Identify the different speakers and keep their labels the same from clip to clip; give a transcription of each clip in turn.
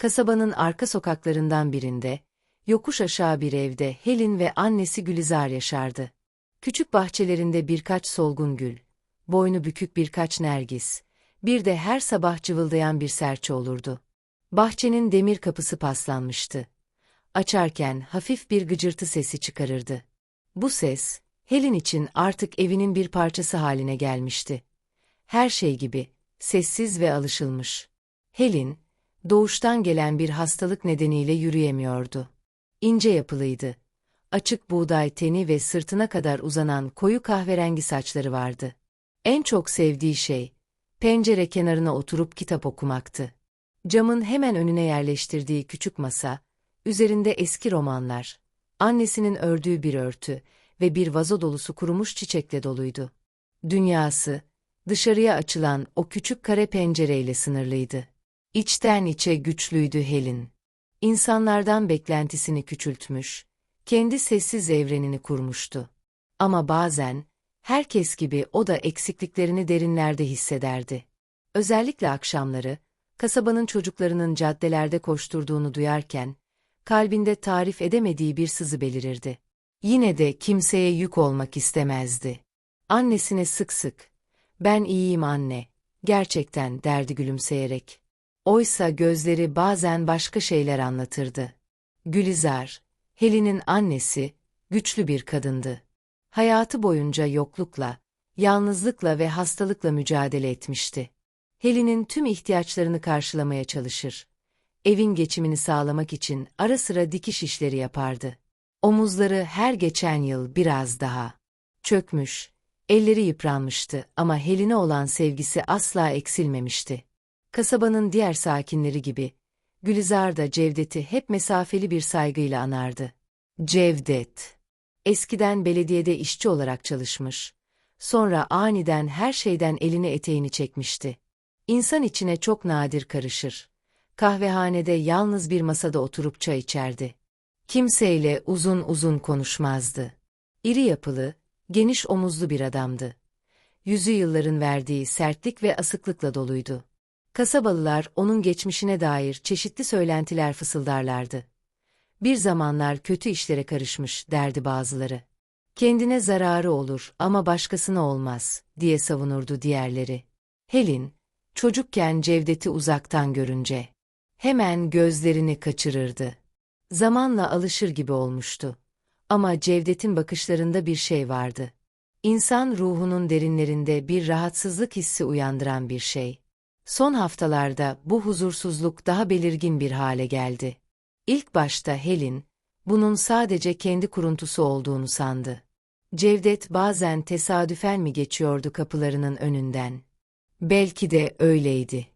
Speaker 1: Kasabanın arka sokaklarından birinde, yokuş aşağı bir evde Helen ve annesi Gülizar yaşardı. Küçük bahçelerinde birkaç solgun gül, boynu bükük birkaç nergis, bir de her sabah cıvıldayan bir serçe olurdu. Bahçenin demir kapısı paslanmıştı. Açarken hafif bir gıcırtı sesi çıkarırdı. Bu ses, Helen için artık evinin bir parçası haline gelmişti. Her şey gibi, sessiz ve alışılmış. Helen, doğuştan gelen bir hastalık nedeniyle yürüyemiyordu. İnce yapılıydı. Açık buğday teni ve sırtına kadar uzanan koyu kahverengi saçları vardı. En çok sevdiği şey, pencere kenarına oturup kitap okumaktı. Camın hemen önüne yerleştirdiği küçük masa, üzerinde eski romanlar, annesinin ördüğü bir örtü ve bir vazo dolusu kurumuş çiçekle doluydu. Dünyası, dışarıya açılan o küçük kare pencereyle sınırlıydı. İçten içe güçlüydü Helen. İnsanlardan beklentisini küçültmüş, kendi sessiz evrenini kurmuştu. Ama bazen, herkes gibi o da eksikliklerini derinlerde hissederdi. Özellikle akşamları, kasabanın çocuklarının caddelerde koşturduğunu duyarken, kalbinde tarif edemediği bir sızı belirirdi. Yine de kimseye yük olmak istemezdi. Annesine sık sık, ben iyiyim anne, gerçekten derdi gülümseyerek. Oysa gözleri bazen başka şeyler anlatırdı. Gülizar, Helin'in annesi, güçlü bir kadındı. Hayatı boyunca yoklukla, yalnızlıkla ve hastalıkla mücadele etmişti. Helin'in tüm ihtiyaçlarını karşılamaya çalışır. Evin geçimini sağlamak için ara sıra dikiş işleri yapardı. Omuzları her geçen yıl biraz daha çökmüş, elleri yıpranmıştı ama Helin'e olan sevgisi asla eksilmemişti. Kasabanın diğer sakinleri gibi, Gülizar da Cevdet'i hep mesafeli bir saygıyla anardı. Cevdet. Eskiden belediyede işçi olarak çalışmış. Sonra aniden her şeyden elini eteğini çekmişti. İnsan içine çok nadir karışır. Kahvehanede yalnız bir masada oturup çay içerdi. Kimseyle uzun uzun konuşmazdı. İri yapılı, geniş omuzlu bir adamdı. Yüzü yılların verdiği sertlik ve asıklıkla doluydu. Kasabalılar onun geçmişine dair çeşitli söylentiler fısıldarlardı. Bir zamanlar kötü işlere karışmış derdi bazıları. Kendine zararı olur ama başkasına olmaz diye savunurdu diğerleri. Helin, çocukken Cevdet'i uzaktan görünce hemen gözlerini kaçırırdı. Zamanla alışır gibi olmuştu. Ama Cevdet'in bakışlarında bir şey vardı. İnsan ruhunun derinlerinde bir rahatsızlık hissi uyandıran bir şey. Son haftalarda bu huzursuzluk daha belirgin bir hale geldi. İlk başta Helen, bunun sadece kendi kuruntusu olduğunu sandı. Cevdet bazen tesadüfen mi geçiyordu kapılarının önünden? Belki de öyleydi.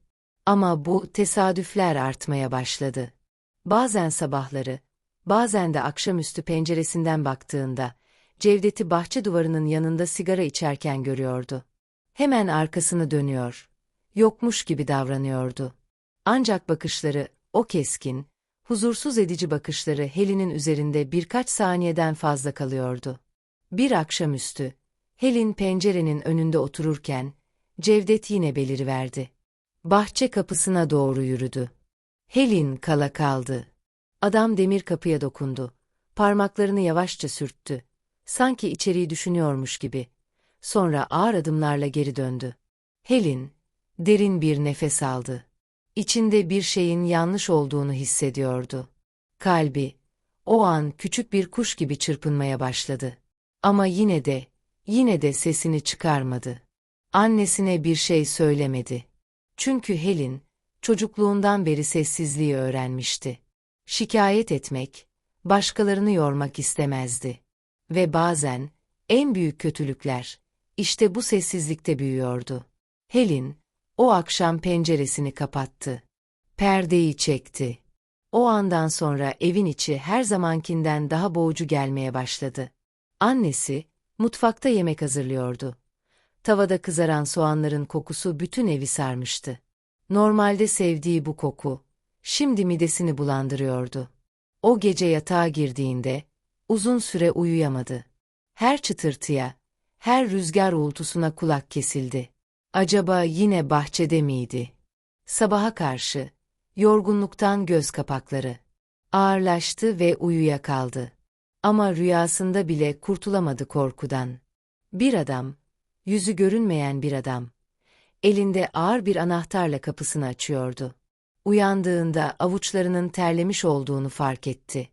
Speaker 1: Ama bu tesadüfler artmaya başladı. Bazen sabahları, bazen de akşamüstü penceresinden baktığında, Cevdet'i bahçe duvarının yanında sigara içerken görüyordu. Hemen arkasını dönüyor, yokmuş gibi davranıyordu. Ancak bakışları, o keskin, huzursuz edici bakışları Helen'in üzerinde birkaç saniyeden fazla kalıyordu. Bir akşamüstü, Helen pencerenin önünde otururken, Cevdet yine beliriverdi. Bahçe kapısına doğru yürüdü. Helen kala kaldı. Adam demir kapıya dokundu. Parmaklarını yavaşça sürttü. Sanki içeriği düşünüyormuş gibi. Sonra ağır adımlarla geri döndü. Helen, derin bir nefes aldı. İçinde bir şeyin yanlış olduğunu hissediyordu. Kalbi, o an küçük bir kuş gibi çırpınmaya başladı. Ama yine de, yine de sesini çıkarmadı. Annesine bir şey söylemedi. Çünkü Helen, çocukluğundan beri sessizliği öğrenmişti. Şikayet etmek, başkalarını yormak istemezdi. Ve bazen, en büyük kötülükler, işte bu sessizlikte büyüyordu. Helen, o akşam penceresini kapattı. Perdeyi çekti. O andan sonra evin içi her zamankinden daha boğucu gelmeye başladı. Annesi, mutfakta yemek hazırlıyordu. Tavada kızaran soğanların kokusu bütün evi sarmıştı. Normalde sevdiği bu koku, şimdi midesini bulandırıyordu. O gece yatağa girdiğinde, uzun süre uyuyamadı. Her çıtırtıya, her rüzgar uğultusuna kulak kesildi. Acaba yine bahçede miydi? Sabaha karşı, Yorgunluktan göz kapakları ağırlaştı ve uyuyakaldı. Ama rüyasında bile kurtulamadı korkudan. Bir adam, yüzü görünmeyen bir adam, elinde ağır bir anahtarla kapısını açıyordu. Uyandığında avuçlarının terlemiş olduğunu fark etti.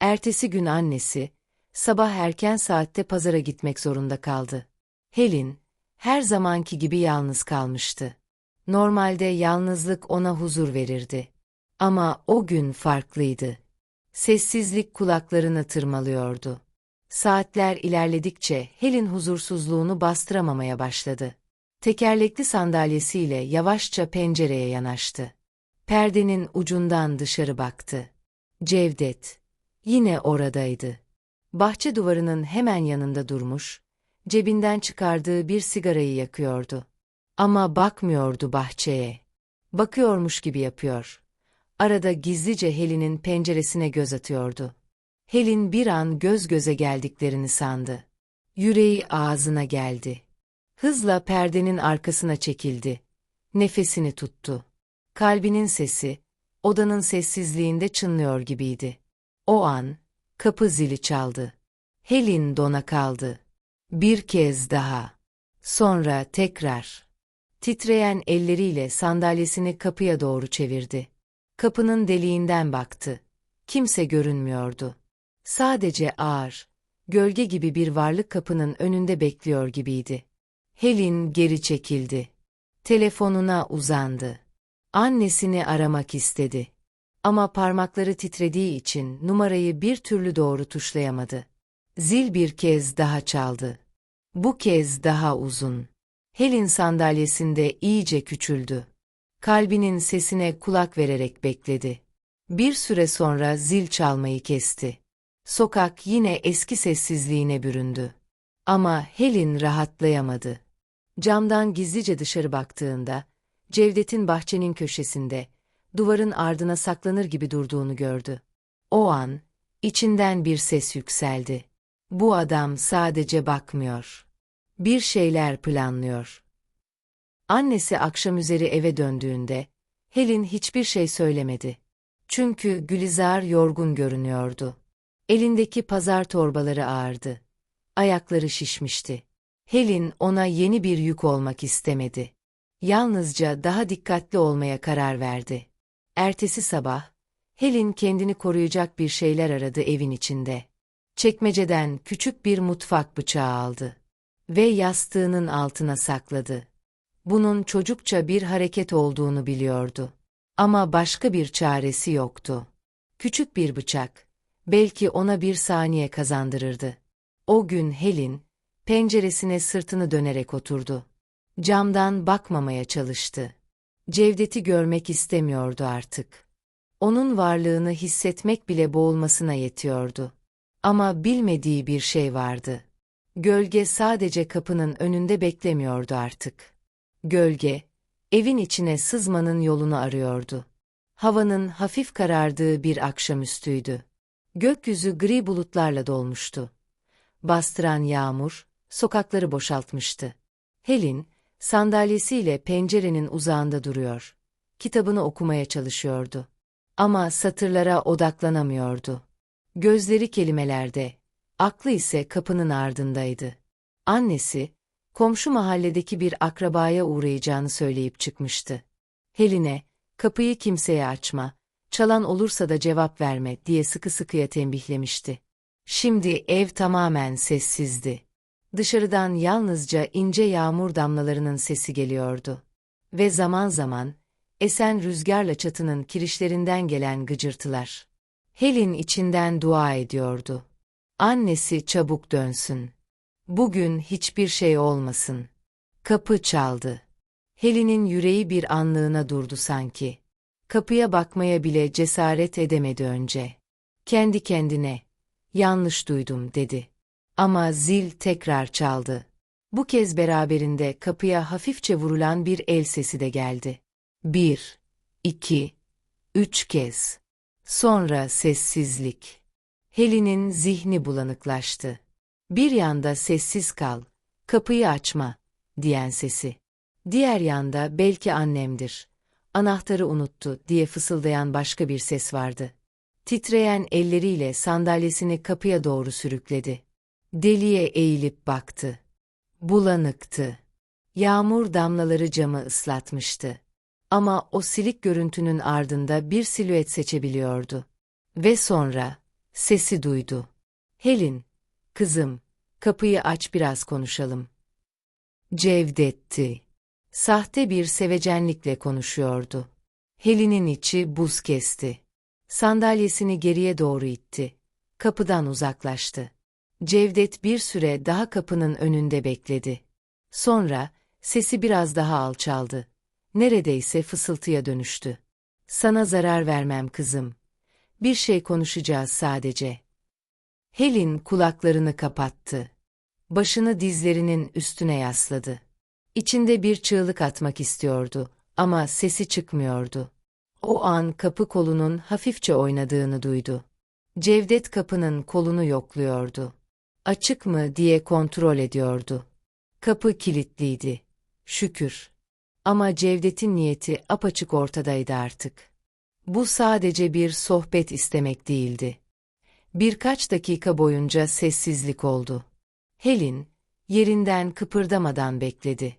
Speaker 1: Ertesi gün annesi, sabah erken saatte pazara gitmek zorunda kaldı. Helen, her zamanki gibi yalnız kalmıştı. Normalde yalnızlık ona huzur verirdi. Ama o gün farklıydı. Sessizlik kulaklarını tırmalıyordu. Saatler ilerledikçe Helen huzursuzluğunu bastıramamaya başladı. Tekerlekli sandalyesiyle yavaşça pencereye yanaştı. Perdenin ucundan dışarı baktı. Cevdet, yine oradaydı. Bahçe duvarının hemen yanında durmuş, cebinden çıkardığı bir sigarayı yakıyordu. Ama bakmıyordu bahçeye. Bakıyormuş gibi yapıyor. Arada gizlice Helin'in penceresine göz atıyordu. Helin bir an göz göze geldiklerini sandı. Yüreği ağzına geldi. Hızla perdenin arkasına çekildi. Nefesini tuttu. Kalbinin sesi, odanın sessizliğinde çınlıyor gibiydi. O an, kapı zili çaldı. Helin dona kaldı. Bir kez daha. Sonra tekrar. Titreyen elleriyle sandalyesini kapıya doğru çevirdi. Kapının deliğinden baktı. Kimse görünmüyordu. Sadece ağır, gölge gibi bir varlık kapının önünde bekliyor gibiydi. Helin geri çekildi. Telefonuna uzandı. Annesini aramak istedi. Ama parmakları titrediği için numarayı bir türlü doğru tuşlayamadı. Zil bir kez daha çaldı. Bu kez daha uzun. Helin sandalyesinde iyice küçüldü. Kalbinin sesine kulak vererek bekledi. Bir süre sonra zil çalmayı kesti. Sokak yine eski sessizliğine büründü. Ama Helin rahatlayamadı. Camdan gizlice dışarı baktığında, Cevdet'in bahçenin köşesinde, duvarın ardına saklanır gibi durduğunu gördü. O an, içinden bir ses yükseldi. Bu adam sadece bakmıyor. Bir şeyler planlıyor. Annesi akşam üzeri eve döndüğünde, Helin hiçbir şey söylemedi. Çünkü Gülizar yorgun görünüyordu. Elindeki pazar torbaları ağırdı. Ayakları şişmişti. Helin ona yeni bir yük olmak istemedi. Yalnızca daha dikkatli olmaya karar verdi. Ertesi sabah, Helin kendini koruyacak bir şeyler aradı evin içinde. Çekmeceden küçük bir mutfak bıçağı aldı ve yastığının altına sakladı. Bunun çocukça bir hareket olduğunu biliyordu. Ama başka bir çaresi yoktu. Küçük bir bıçak, belki ona bir saniye kazandırırdı. O gün Helin, penceresine sırtını dönerek oturdu. Camdan bakmamaya çalıştı. Cevdet'i görmek istemiyordu artık. Onun varlığını hissetmek bile boğulmasına yetiyordu. Ama bilmediği bir şey vardı. Gölge sadece kapının önünde beklemiyordu artık. Gölge, evin içine sızmanın yolunu arıyordu. Havanın hafif karardığı bir akşamüstüydü. Gökyüzü gri bulutlarla dolmuştu. Bastıran yağmur, sokakları boşaltmıştı. Helin, sandalyesiyle pencerenin uzağında duruyor. Kitabını okumaya çalışıyordu. Ama satırlara odaklanamıyordu. Gözleri kelimelerde, aklı ise kapının ardındaydı. Annesi, komşu mahalledeki bir akrabaya uğrayacağını söyleyip çıkmıştı. Heline, kapıyı kimseye açma, çalan olursa da cevap verme diye sıkı sıkıya tembihlemişti. Şimdi ev tamamen sessizdi. Dışarıdan yalnızca ince yağmur damlalarının sesi geliyordu. Ve zaman zaman, esen rüzgarla çatının kirişlerinden gelen gıcırtılar. Helin içinden dua ediyordu. Annesi çabuk dönsün. Bugün hiçbir şey olmasın. Kapı çaldı. Helin'in yüreği bir anlığına durdu sanki. Kapıya bakmaya bile cesaret edemedi önce. Kendi kendine, yanlış duydum dedi. Ama zil tekrar çaldı. Bu kez beraberinde kapıya hafifçe vurulan bir el sesi de geldi. Bir, iki, üç kez. Sonra sessizlik. Helin'in zihni bulanıklaştı. Bir yanda sessiz kal, kapıyı açma, diyen sesi. Diğer yanda belki annemdir. anahtarı unuttu diye fısıldayan başka bir ses vardı. Titreyen elleriyle sandalyesini kapıya doğru sürükledi. Deliye eğilip baktı. Bulanıktı. Yağmur damlaları camı ıslatmıştı. Ama o silik görüntünün ardında bir silüet seçebiliyordu. Ve sonra sesi duydu. Helin, kızım, kapıyı aç biraz konuşalım. Cevdetti. Sahte bir sevecenlikle konuşuyordu. Helin'in içi buz kesti. Sandalyesini geriye doğru itti. Kapıdan uzaklaştı. Cevdet bir süre daha kapının önünde bekledi. Sonra sesi biraz daha alçaldı. Neredeyse fısıltıya dönüştü. Sana zarar vermem kızım. Bir şey konuşacağız sadece. Helin kulaklarını kapattı. Başını dizlerinin üstüne yasladı. İçinde bir çığlık atmak istiyordu ama sesi çıkmıyordu. O an kapı kolunun hafifçe oynadığını duydu. Cevdet kapının kolunu yokluyordu. Açık mı diye kontrol ediyordu. Kapı kilitliydi. Şükür. Ama Cevdet'in niyeti apaçık ortadaydı artık. Bu sadece bir sohbet istemek değildi. Birkaç dakika boyunca sessizlik oldu. Helin, yerinden kıpırdamadan bekledi.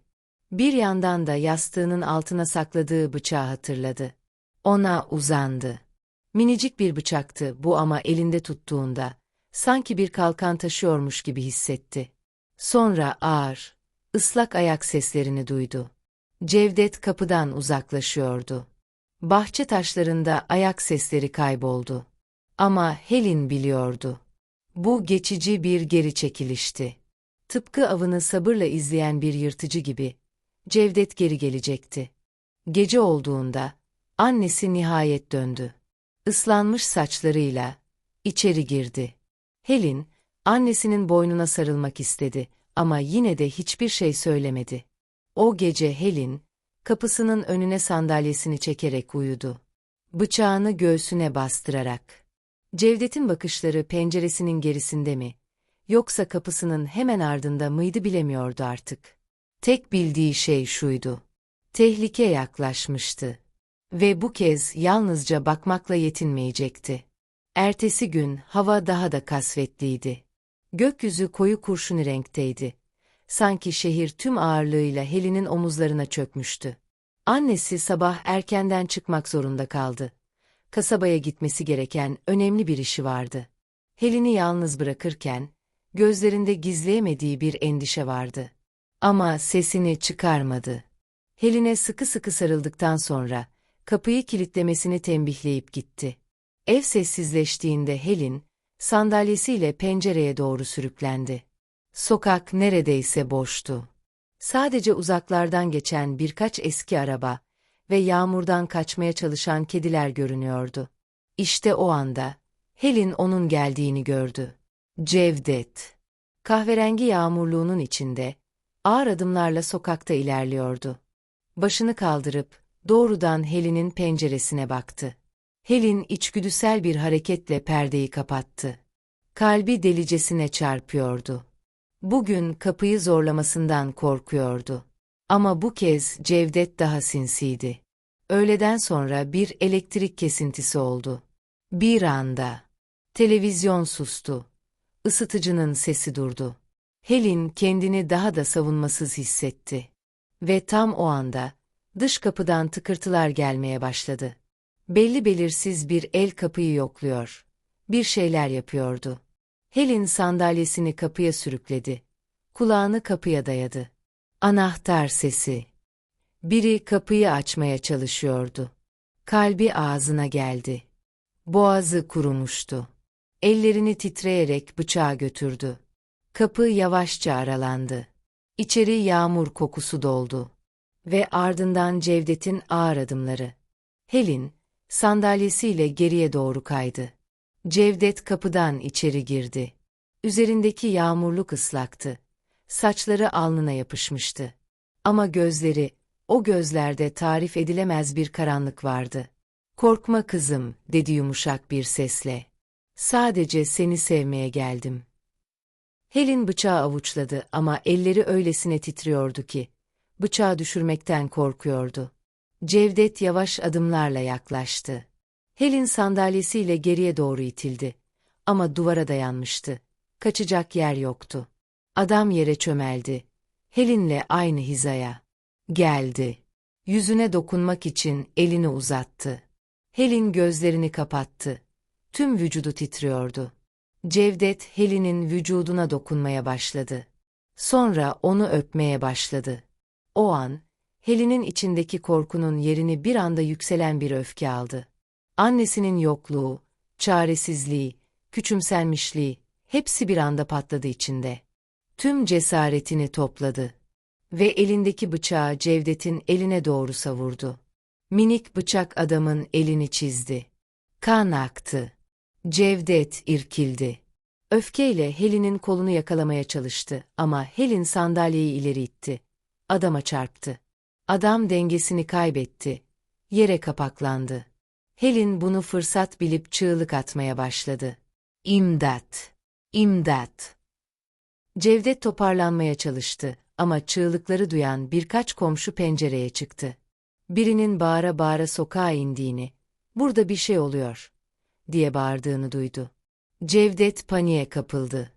Speaker 1: Bir yandan da yastığının altına sakladığı bıçağı hatırladı. Ona uzandı. Minicik bir bıçaktı bu ama elinde tuttuğunda, sanki bir kalkan taşıyormuş gibi hissetti. Sonra ağır, ıslak ayak seslerini duydu. Cevdet kapıdan uzaklaşıyordu. Bahçe taşlarında ayak sesleri kayboldu. Ama Helin biliyordu. Bu geçici bir geri çekilişti. Tıpkı avını sabırla izleyen bir yırtıcı gibi, Cevdet geri gelecekti. Gece olduğunda, annesi nihayet döndü. Islanmış saçlarıyla, içeri girdi. Helin, annesinin boynuna sarılmak istedi ama yine de hiçbir şey söylemedi. O gece Helin, kapısının önüne sandalyesini çekerek uyudu. Bıçağını göğsüne bastırarak. Cevdet'in bakışları penceresinin gerisinde mi, yoksa kapısının hemen ardında mıydı bilemiyordu artık. Tek bildiği şey şuydu. Tehlike yaklaşmıştı. Ve bu kez yalnızca bakmakla yetinmeyecekti. Ertesi gün hava daha da kasvetliydi. Gökyüzü koyu kurşuni renkteydi. Sanki şehir tüm ağırlığıyla Helin'in omuzlarına çökmüştü. Annesi sabah erkenden çıkmak zorunda kaldı. Kasabaya gitmesi gereken önemli bir işi vardı. Helin'i yalnız bırakırken, gözlerinde gizleyemediği bir endişe vardı. Ama sesini çıkarmadı. Helin'e sıkı sıkı sarıldıktan sonra, kapıyı kilitlemesini tembihleyip gitti. Ev sessizleştiğinde Helin, sandalyesiyle pencereye doğru sürüklendi. Sokak neredeyse boştu. Sadece uzaklardan geçen birkaç eski araba ve yağmurdan kaçmaya çalışan kediler görünüyordu. İşte o anda, Helin onun geldiğini gördü. Cevdet. Kahverengi yağmurluğunun içinde, ağır adımlarla sokakta ilerliyordu. Başını kaldırıp, doğrudan Helin'in penceresine baktı. Helin içgüdüsel bir hareketle perdeyi kapattı. Kalbi delicesine çarpıyordu. Bugün kapıyı zorlamasından korkuyordu. Ama bu kez Cevdet daha sinsiydi. Öğleden sonra bir elektrik kesintisi oldu. Bir anda. Televizyon sustu. Isıtıcının sesi durdu. Helin kendini daha da savunmasız hissetti. Ve tam o anda, dış kapıdan tıkırtılar gelmeye başladı. Belli belirsiz bir el kapıyı yokluyor. Bir şeyler yapıyordu. Helen sandalyesini kapıya sürükledi. Kulağını kapıya dayadı. Anahtar sesi. Biri kapıyı açmaya çalışıyordu. Kalbi ağzına geldi. Boğazı kurumuştu. Ellerini titreyerek bıçağı götürdü. Kapı yavaşça aralandı. İçeri yağmur kokusu doldu. Ve ardından Cevdet'in ağır adımları. Helin, sandalyesiyle geriye doğru kaydı. Cevdet kapıdan içeri girdi. Üzerindeki yağmurluk ıslaktı. Saçları alnına yapışmıştı. Ama gözleri, o gözlerde tarif edilemez bir karanlık vardı. Korkma kızım, dedi yumuşak bir sesle. Sadece seni sevmeye geldim. Helin bıçağı avuçladı ama elleri öylesine titriyordu ki, bıçağı düşürmekten korkuyordu. Cevdet yavaş adımlarla yaklaştı. Helin sandalyesiyle geriye doğru itildi. Ama duvara dayanmıştı. Kaçacak yer yoktu. Adam yere çömeldi. Helin'le aynı hizaya. Geldi. Yüzüne dokunmak için elini uzattı. Helin gözlerini kapattı. Tüm vücudu titriyordu. Cevdet Helin'in vücuduna dokunmaya başladı. Sonra onu öpmeye başladı. O an, Helin'in içindeki korkunun yerini bir anda yükselen bir öfke aldı. Annesinin yokluğu, çaresizliği, küçümsenmişliği, hepsi bir anda patladı içinde. Tüm cesaretini topladı. Ve elindeki bıçağı Cevdet'in eline doğru savurdu. Minik bıçak adamın elini çizdi. Kan aktı. Cevdet irkildi. Öfkeyle Helin'in kolunu yakalamaya çalıştı ama Helin sandalyeyi ileri itti. Adama çarptı. Adam dengesini kaybetti. Yere kapaklandı. Helin bunu fırsat bilip çığlık atmaya başladı. İmdat! İmdat! Cevdet toparlanmaya çalıştı ama çığlıkları duyan birkaç komşu pencereye çıktı. Birinin bağıra bağıra sokağa indiğini, burada bir şey oluyor, diye bağırdığını duydu. Cevdet paniğe kapıldı.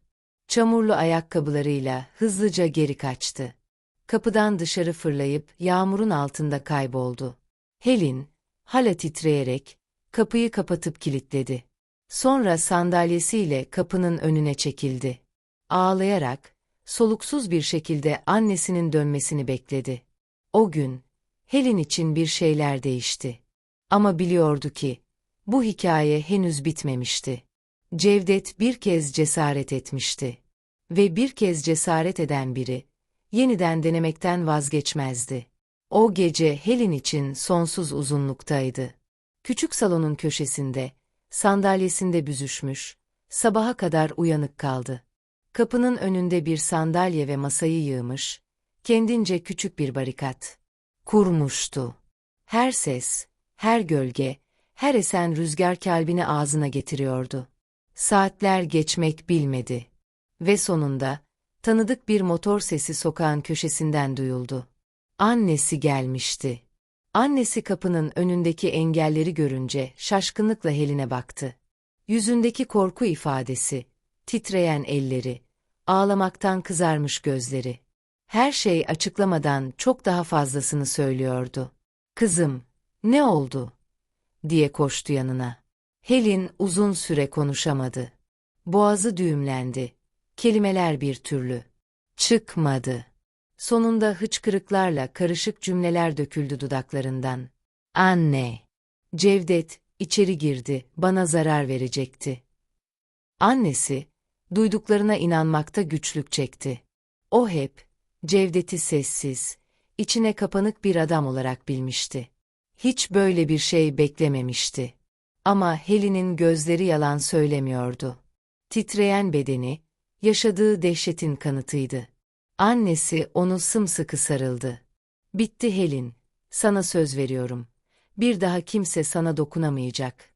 Speaker 1: Çamurlu ayakkabılarıyla hızlıca geri kaçtı. Kapıdan dışarı fırlayıp yağmurun altında kayboldu. Helin, hala titreyerek, kapıyı kapatıp kilitledi. Sonra sandalyesiyle kapının önüne çekildi. Ağlayarak, soluksuz bir şekilde annesinin dönmesini bekledi. O gün, Helin için bir şeyler değişti. Ama biliyordu ki, bu hikaye henüz bitmemişti. Cevdet bir kez cesaret etmişti. Ve bir kez cesaret eden biri, yeniden denemekten vazgeçmezdi. O gece Helin için sonsuz uzunluktaydı. Küçük salonun köşesinde, sandalyesinde büzüşmüş, sabaha kadar uyanık kaldı. Kapının önünde bir sandalye ve masayı yığmış, kendince küçük bir barikat. Kurmuştu. Her ses, her gölge, her esen rüzgar kalbini ağzına getiriyordu. Saatler geçmek bilmedi. Ve sonunda, tanıdık bir motor sesi sokağın köşesinden duyuldu. Annesi gelmişti. Annesi kapının önündeki engelleri görünce şaşkınlıkla Helin'e baktı. Yüzündeki korku ifadesi, titreyen elleri, ağlamaktan kızarmış gözleri. Her şey açıklamadan çok daha fazlasını söylüyordu. Kızım, ne oldu? diye koştu yanına. Helin uzun süre konuşamadı. Boğazı düğümlendi. Kelimeler bir türlü. Çıkmadı. Sonunda hıçkırıklarla karışık cümleler döküldü dudaklarından. Anne! Cevdet, içeri girdi, bana zarar verecekti. Annesi, duyduklarına inanmakta güçlük çekti. O hep, Cevdet'i sessiz, içine kapanık bir adam olarak bilmişti. Hiç böyle bir şey beklememişti. Ama Helin'in gözleri yalan söylemiyordu. Titreyen bedeni, yaşadığı dehşetin kanıtıydı. Annesi onu sımsıkı sarıldı. Bitti Helin, sana söz veriyorum. Bir daha kimse sana dokunamayacak.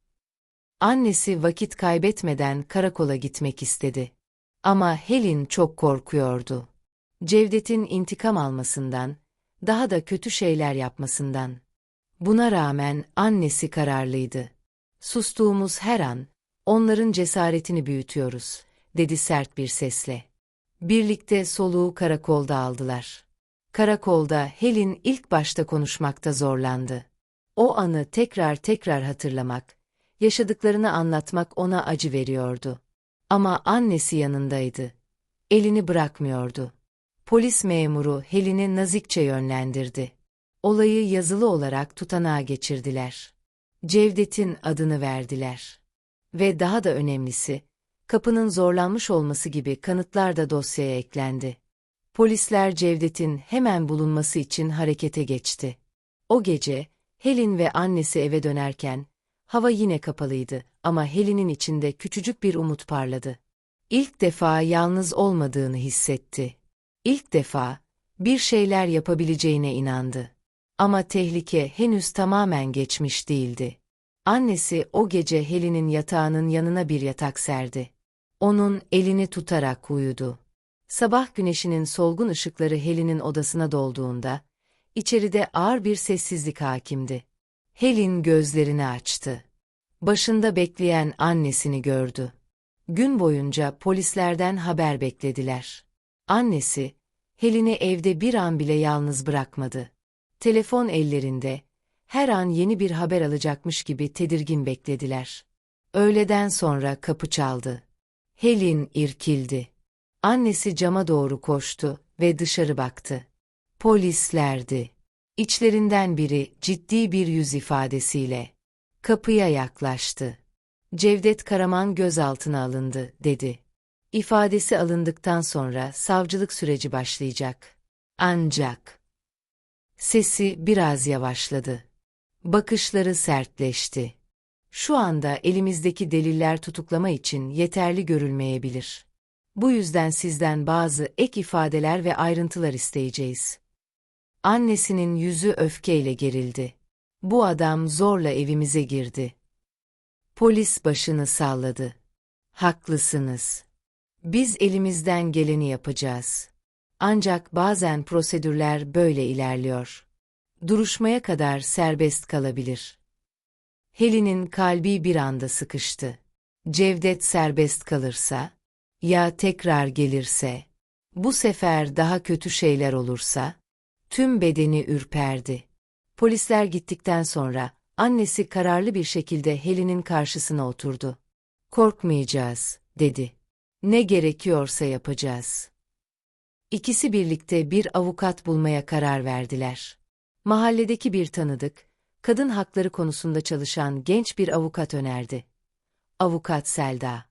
Speaker 1: Annesi vakit kaybetmeden karakola gitmek istedi. Ama Helin çok korkuyordu. Cevdet'in intikam almasından, daha da kötü şeyler yapmasından. Buna rağmen annesi kararlıydı. Sustuğumuz her an, onların cesaretini büyütüyoruz, dedi sert bir sesle. Birlikte soluğu karakolda aldılar. Karakolda Helin ilk başta konuşmakta zorlandı. O anı tekrar tekrar hatırlamak, yaşadıklarını anlatmak ona acı veriyordu. Ama annesi yanındaydı. Elini bırakmıyordu. Polis memuru Helin'i nazikçe yönlendirdi. Olayı yazılı olarak tutanağa geçirdiler. Cevdet'in adını verdiler. Ve daha da önemlisi, kapının zorlanmış olması gibi kanıtlar da dosyaya eklendi. Polisler Cevdet'in hemen bulunması için harekete geçti. O gece, Helin ve annesi eve dönerken, hava yine kapalıydı ama Helin'in içinde küçücük bir umut parladı. İlk defa yalnız olmadığını hissetti. İlk defa, bir şeyler yapabileceğine inandı. Ama tehlike henüz tamamen geçmiş değildi. Annesi o gece Helin'in yatağının yanına bir yatak serdi. Onun elini tutarak uyudu. Sabah güneşinin solgun ışıkları Helin'in odasına dolduğunda, İçeride ağır bir sessizlik hakimdi. Helin gözlerini açtı. Başında bekleyen annesini gördü. Gün boyunca polislerden haber beklediler. Annesi, Helin'i evde bir an bile yalnız bırakmadı. Telefon ellerinde, her an yeni bir haber alacakmış gibi tedirgin beklediler. Öğleden sonra kapı çaldı. Helin irkildi. Annesi cama doğru koştu ve dışarı baktı. Polislerdi. İçlerinden biri ciddi bir yüz ifadesiyle kapıya yaklaştı. Cevdet Karaman gözaltına alındı, dedi. İfadesi alındıktan sonra savcılık süreci başlayacak. Ancak sesi biraz yavaşladı. Bakışları sertleşti. Şu anda elimizdeki deliller tutuklama için yeterli görülmeyebilir. Bu yüzden sizden bazı ek ifadeler ve ayrıntılar isteyeceğiz. Annesinin yüzü öfkeyle gerildi. Bu adam zorla evimize girdi. Polis başını salladı. Haklısınız. Biz elimizden geleni yapacağız. Ancak bazen prosedürler böyle ilerliyor. Duruşmaya kadar serbest kalabilir. Helin'in kalbi bir anda sıkıştı. Cevdet serbest kalırsa, ya tekrar gelirse, bu sefer daha kötü şeyler olursa, tüm bedeni ürperdi. Polisler gittikten sonra, annesi kararlı bir şekilde Helin'in karşısına oturdu. Korkmayacağız, dedi. Ne gerekiyorsa yapacağız. İkisi birlikte bir avukat bulmaya karar verdiler. Mahalledeki bir tanıdık, kadın hakları konusunda çalışan genç bir avukat önerdi. Avukat Selda.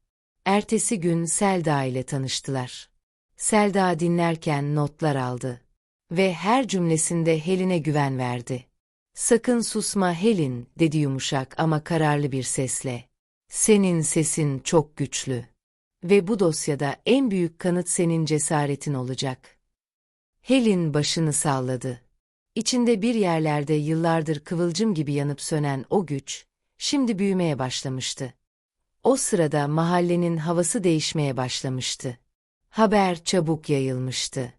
Speaker 1: Ertesi gün Selda ile tanıştılar. Selda dinlerken notlar aldı ve her cümlesinde Helin'e güven verdi. Sakın susma Helin, dedi yumuşak ama kararlı bir sesle. Senin sesin çok güçlü. Ve bu dosyada en büyük kanıt senin cesaretin olacak. Helin başını salladı. İçinde bir yerlerde yıllardır kıvılcım gibi yanıp sönen o güç, şimdi büyümeye başlamıştı. O sırada mahallenin havası değişmeye başlamıştı. Haber çabuk yayılmıştı.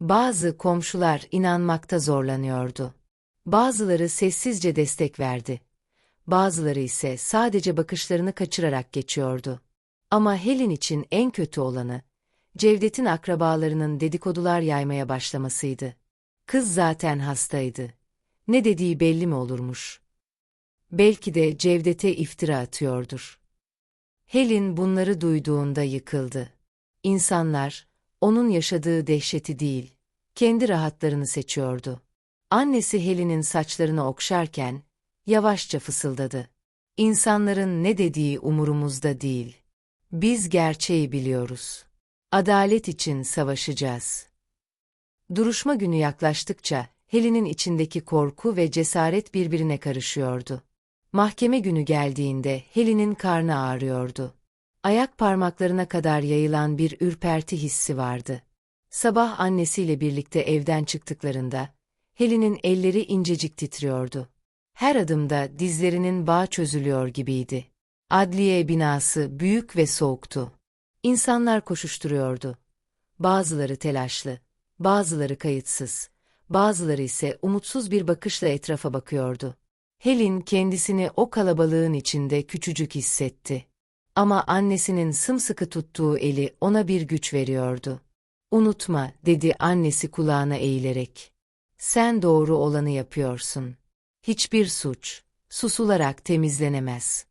Speaker 1: Bazı komşular inanmakta zorlanıyordu. Bazıları sessizce destek verdi. Bazıları ise sadece bakışlarını kaçırarak geçiyordu. Ama Helen için en kötü olanı, Cevdet'in akrabalarının dedikodular yaymaya başlamasıydı. Kız zaten hastaydı. Ne dediği belli mi olurmuş? Belki de Cevdet'e iftira atıyordur. Helen bunları duyduğunda yıkıldı. İnsanlar, onun yaşadığı dehşeti değil, kendi rahatlarını seçiyordu. Annesi Helen'in saçlarını okşarken, yavaşça fısıldadı. İnsanların ne dediği umurumuzda değil. Biz gerçeği biliyoruz. Adalet için savaşacağız. Duruşma günü yaklaştıkça, Helen'in içindeki korku ve cesaret birbirine karışıyordu. Mahkeme günü geldiğinde Helen'in karnı ağrıyordu. Ayak parmaklarına kadar yayılan bir ürperti hissi vardı. Sabah annesiyle birlikte evden çıktıklarında, Helen'in elleri incecik titriyordu. Her adımda dizlerinin bağ çözülüyor gibiydi. Adliye binası büyük ve soğuktu. İnsanlar koşuşturuyordu. Bazıları telaşlı, bazıları kayıtsız, bazıları ise umutsuz bir bakışla etrafa bakıyordu. Helen kendisini o kalabalığın içinde küçücük hissetti. Ama annesinin sımsıkı tuttuğu eli ona bir güç veriyordu. Unutma, dedi annesi kulağına eğilerek. Sen doğru olanı yapıyorsun. Hiçbir suç, susularak temizlenemez.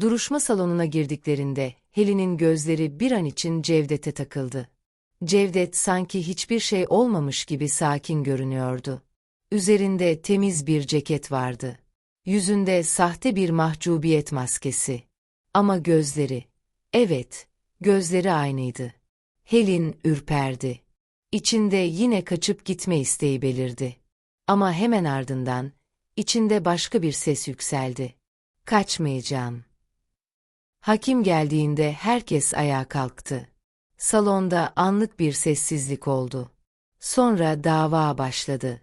Speaker 1: Duruşma salonuna girdiklerinde, Helen'in gözleri bir an için Cevdet'e takıldı. Cevdet sanki hiçbir şey olmamış gibi sakin görünüyordu. Üzerinde temiz bir ceket vardı. Yüzünde sahte bir mahcubiyet maskesi. Ama gözleri, evet, gözleri aynıydı. Helin ürperdi. İçinde yine kaçıp gitme isteği belirdi. Ama hemen ardından, içinde başka bir ses yükseldi. Kaçmayacağım. Hakim geldiğinde herkes ayağa kalktı. Salonda anlık bir sessizlik oldu. Sonra dava başladı.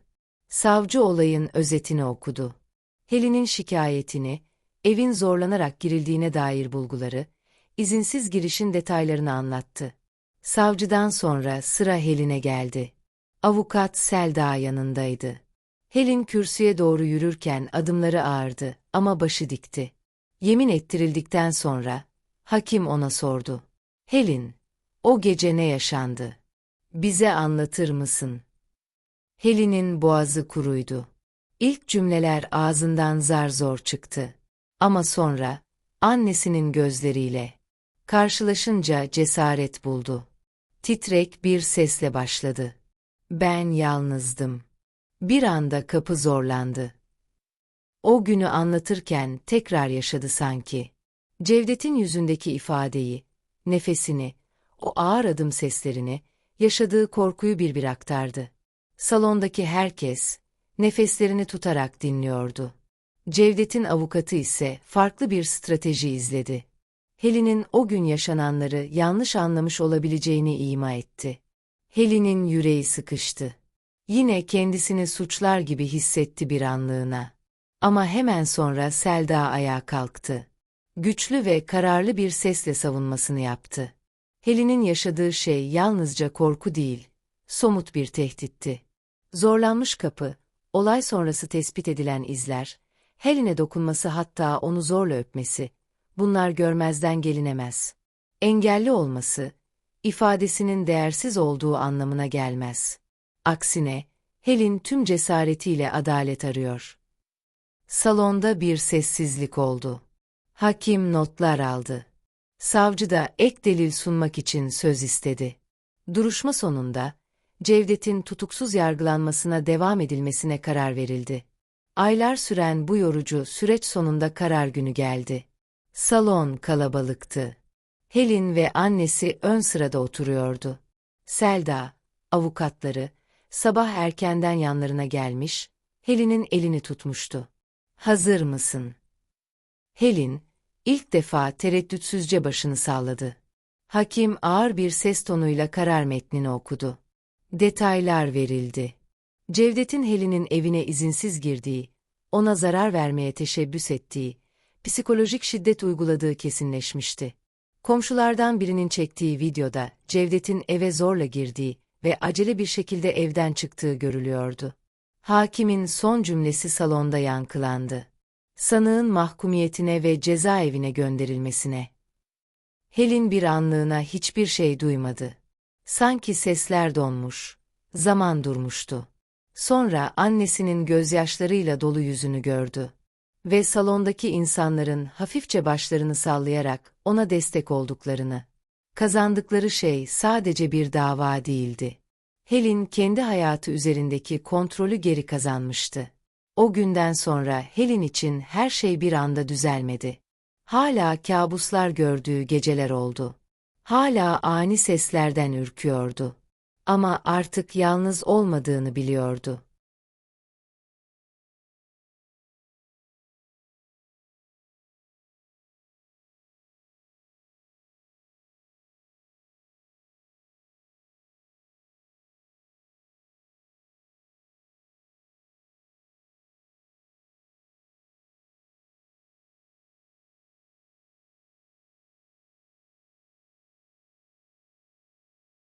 Speaker 1: Savcı olayın özetini okudu. Helin'in şikayetini, evin zorlanarak girildiğine dair bulguları, izinsiz girişin detaylarını anlattı. Savcıdan sonra sıra Helin'e geldi. Avukat Selda yanındaydı. Helen kürsüye doğru yürürken adımları ağırdı ama başı dikti. Yemin ettirildikten sonra, hakim ona sordu. Helen, o gece ne yaşandı? Bize anlatır mısın? Helen'in boğazı kuruydu. İlk cümleler ağzından zar zor çıktı. Ama sonra, annesinin gözleriyle, karşılaşınca cesaret buldu. Titrek bir sesle başladı. Ben yalnızdım. Bir anda kapı zorlandı. O günü anlatırken tekrar yaşadı sanki. Cevdet'in yüzündeki ifadeyi, nefesini, o ağır adım seslerini, yaşadığı korkuyu bir bir aktardı. Salondaki herkes, nefeslerini tutarak dinliyordu. Cevdet'in avukatı ise farklı bir strateji izledi. Helin'in o gün yaşananları yanlış anlamış olabileceğini ima etti. Helin'in yüreği sıkıştı. Yine kendisini suçlar gibi hissetti bir anlığına. Ama hemen sonra Selda ayağa kalktı. Güçlü ve kararlı bir sesle savunmasını yaptı. Helin'in yaşadığı şey yalnızca korku değil, somut bir tehditti. Zorlanmış kapı, olay sonrası tespit edilen izler, Helen'e dokunması hatta onu zorla öpmesi, bunlar görmezden gelinemez. Engelli olması, ifadesinin değersiz olduğu anlamına gelmez. Aksine, Helen tüm cesaretiyle adalet arıyor. Salonda bir sessizlik oldu. Hakim notlar aldı. Savcı da ek delil sunmak için söz istedi. Duruşma sonunda, Cevdet'in tutuksuz yargılanmasına devam edilmesine karar verildi. Aylar süren bu yorucu süreç sonunda karar günü geldi. Salon kalabalıktı. Helin ve annesi ön sırada oturuyordu. Selda, avukatları, sabah erkenden yanlarına gelmiş, Helin'in elini tutmuştu. Hazır mısın? Helin, ilk defa tereddütsüzce başını salladı. Hakim ağır bir ses tonuyla karar metnini okudu. Detaylar verildi. Cevdet'in Helin'in evine izinsiz girdiği, ona zarar vermeye teşebbüs ettiği, psikolojik şiddet uyguladığı kesinleşmişti. Komşulardan birinin çektiği videoda Cevdet'in eve zorla girdiği ve acele bir şekilde evden çıktığı görülüyordu. Hakimin son cümlesi salonda yankılandı. Sanığın mahkumiyetine ve cezaevine gönderilmesine. Helin bir anlığına hiçbir şey duymadı. Sanki sesler donmuş, zaman durmuştu. Sonra annesinin gözyaşlarıyla dolu yüzünü gördü ve salondaki insanların hafifçe başlarını sallayarak ona destek olduklarını. Kazandıkları şey sadece bir dava değildi. Helen kendi hayatı üzerindeki kontrolü geri kazanmıştı. O günden sonra Helen için her şey bir anda düzelmedi. Hala kabuslar gördüğü geceler oldu. Hala ani seslerden ürküyordu. Ama artık yalnız olmadığını biliyordu.